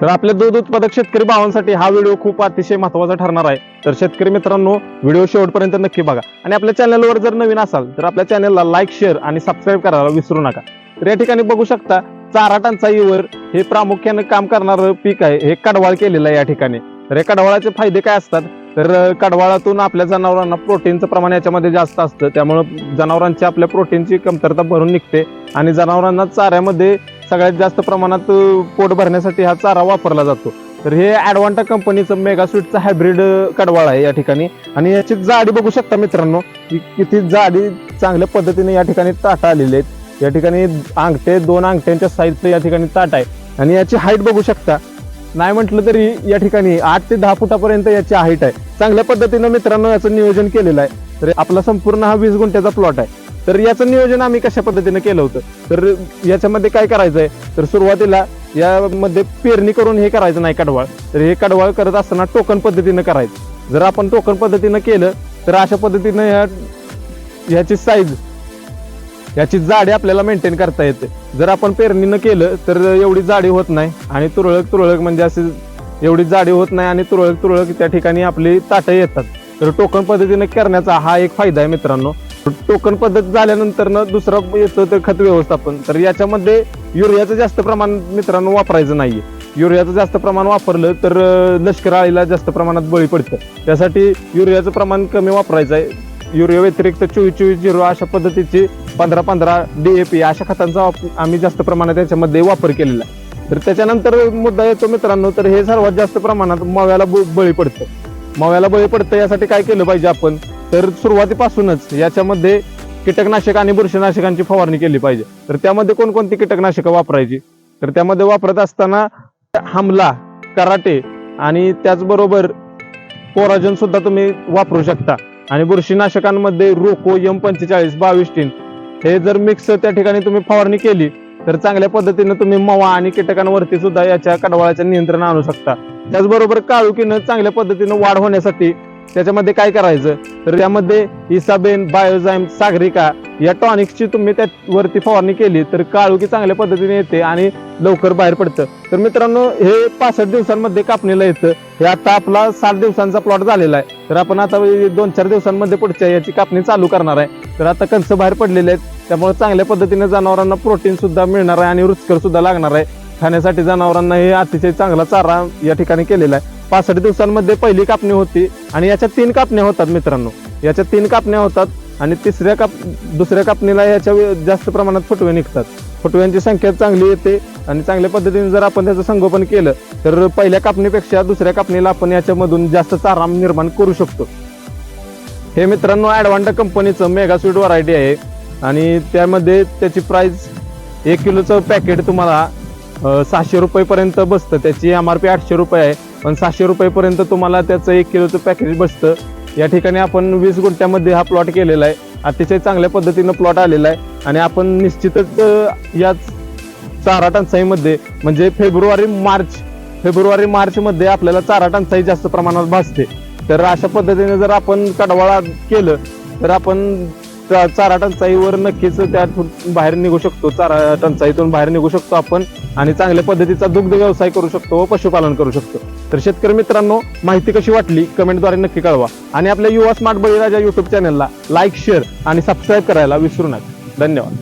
तर आपल्या दूध उत्पादक शेतकरी भावांसाठी हा व्हिडिओ खूप अतिशय महत्त्वाचा ठरणार आहे. तर शेतकरी मित्रांनो व्हिडिओ शेवटपर्यंत नक्की बघा. आणि आपल्या चॅनलवर जर नवीन असाल तर आपल्या चॅनलला लाईक शेअर आणि सबस्क्राईब करायला विसरू नका. तर या ठिकाणी बघू शकता चारा टंचाईवर हे प्रामुख्याने काम करणारं पीक आहे. हे कडवाळ केलेलं आहे या ठिकाणी. तर या कडवाळाचे फायदे काय असतात? तर कडवाळातून आपल्या जनावरांना प्रोटीनचं प्रमाण याच्यामध्ये जास्त असतं. त्यामुळं जनावरांची आपल्या प्रोटीनची कमतरता भरून निघते. आणि जनावरांना चाऱ्यामध्ये सगळ्यात जास्त प्रमाणात पोट भरण्यासाठी हा चारा वापरला जातो. तर हे ॲडवांटा कंपनीचं मेगा स्वीटचं हायब्रिड कडवाळ आहे या ठिकाणी. आणि याची जाडी बघू शकता मित्रांनो की किती जाडी चांगल्या पद्धतीने या ठिकाणी ताटा आलेले आहेत. या ठिकाणी अंगठे दोन अंगठ्यांच्या साईजचं या ठिकाणी ताट आहे. आणि याची हाईट बघू शकता. नाही म्हटलं तरी या ठिकाणी आठ ते दहा फुटापर्यंत याची हाईट आहे. चांगल्या पद्धतीनं मित्रांनो याचं नियोजन केलेलं आहे. तर आपला संपूर्ण हा वीस गुंठ्याचा प्लॉट आहे. तर याचं नियोजन आम्ही कशा पद्धतीनं केलं होतं? तर याच्यामध्ये काय करायचं आहे तर सुरुवातीला यामध्ये पेरणी करून हे करायचं नाही कडवाळ. तर हे कडवाळ करत असताना टोकन पद्धतीनं करायचं. जर आपण टोकन पद्धतीनं केलं तर अशा पद्धतीनं ह्या ह्याची साईज याची जाडी आपल्याला मेंटेन करता येते. जर आपण पेरणीनं केलं तर एवढी जाडी होत नाही आणि तुरळक तुरळक म्हणजे असे एवढी जाडी होत नाही आणि तुरळक तुरळक त्या ठिकाणी आपली ताटं येतात. तर टोकन पद्धतीने करण्याचा हा एक फायदा आहे मित्रांनो. टोकन पद्धत झाल्यानंतर ना दुसरं येतं तर खत व्यवस्थापन. तर याच्यामध्ये युरियाचं जास्त प्रमाण मित्रांनो वापरायचं नाहीये. युरियाचं जास्त प्रमाण वापरलं तर लष्कर आळीला जास्त प्रमाणात बळी पडतं. त्यासाठी युरियाचं प्रमाण कमी वापरायचं आहे युरिया व्यतिरिक्त चोवीस चोवीस झिरो अशा पद्धतीची पंधरा पंधरा डी ए पी अशा खतांचा वाप- आम्ही जास्त प्रमाणात याच्यामध्ये वापर केलेला आहे. तर त्याच्यानंतर मुद्दा येतो मित्रांनो तर हे सर्वात जास्त प्रमाणात मव्याला ब- बळी पडतं. मव्याला बळी पडतं यासाठी काय केलं पाहिजे आपण? तर सुरुवातीपासूनच याच्यामध्ये कीटकनाशक आणि बुरशीनाशकांची फवारणी केली पाहिजे. तर त्यामध्ये कोणकोणती कीटकनाशकं वापरायची? तर त्यामध्ये वापरत असताना हमला कराटे आणि त्याचबरोबर कोराजन सुद्धा तुम्ही वापरू शकता. आणि बुरशीनाशकांमध्ये रोको एम पंचेचाळीस बावीस टीन हे जर मिक्स त्या ठिकाणी तुम्ही फवारणी केली तर चांगल्या पद्धतीने तुम्ही मवा आणि कीटकांवरती सुद्धा याच्या कडवाळाच्या नियंत्रण आणू शकता. त्याचबरोबर काळुकीनं चांगल्या पद्धतीनं वाढ होण्यासाठी त्याच्यामध्ये काय करायचं? तर यामध्ये इसाबेन बायोझाईम सागरिका या टॉनिक्सची तुम्ही त्यावरती फवारणी केली तर काळुकी चांगल्या पद्धतीने येते आणि लवकर बाहेर पडतं. तर मित्रांनो हे पासष्ट दिवसांमध्ये कापणीला येतं. हे आता आपला सात दिवसांचा प्लॉट झालेला आहे. तर आपण आता दोन चार दिवसांमध्ये पुढच्या याची कापणी चालू करणार आहे. तर आता कंस बाहेर पडलेले आहेत. त्यामुळे चांगल्या पद्धतीने जनावरांना प्रोटीन सुद्धा मिळणार आहे आणि रुचकर सुद्धा लागणार आहे. खाण्यासाठी जनावरांना हे अतिशय चांगला चारा या ठिकाणी केलेला आहे. पासष्ट दिवसांमध्ये पहिली कापणी होती आणि याच्या तीन कापण्या होतात मित्रांनो. याच्या तीन कापण्या होतात आणि तिसऱ्या काप दुसऱ्या कापणीला याच्या जास्त प्रमाणात फुटवे निघतात. फुटव्यांची संख्या चांगली येते आणि चांगल्या पद्धतीने जर आपण त्याचं संगोपन केलं तर पहिल्या कापणीपेक्षा दुसऱ्या कापणीला आपण याच्यामधून जास्त चारा निर्माण करू शकतो. हे मित्रांनो ॲडवांटा कंपनीचं मेगा स्वीट व्हरायटी आहे आणि त्यामध्ये त्याची प्राईस एक किलोचं पॅकेट तुम्हाला सहाशे रुपयेपर्यंत बसतं. त्याची एम आर पी आठशे रुपये आहे. पण सहाशे रुपयेपर्यंत तुम्हाला त्याचं एक किलोचं पॅकेज बसतं. या ठिकाणी आपण वीस गुंठ्यामध्ये हा प्लॉट केलेला आहे. अतिशय चांगल्या पद्धतीनं प्लॉट आलेला आहे. आणि आपण निश्चितच या चारा टंचाईमध्ये म्हणजे फेब्रुवारी मार्च फेब्रुवारी मार्चमध्ये आपल्याला चारा टंचाई जास्त प्रमाणात भासते. तर अशा पद्धतीने जर आपण कडवाळा केलं तर आपण चारा टंचाईवर नक्कीच त्यातून बाहेर निघू शकतो. चारा टंचाईतून बाहेर निघू शकतो आपण आणि चांगल्या पद्धतीचा दुग्ध व्यवसाय करू शकतो व पशुपालन करू शकतो. तर शेतकरी मित्रांनो माहिती कशी वाटली? कमेंटद्वारे नक्की कळवा. आणि आपल्या युवा स्मार्ट बळीराजा युट्यूब चॅनलला लाईक शेअर आणि सबस्क्राईब करायला विसरू नका. धन्यवाद.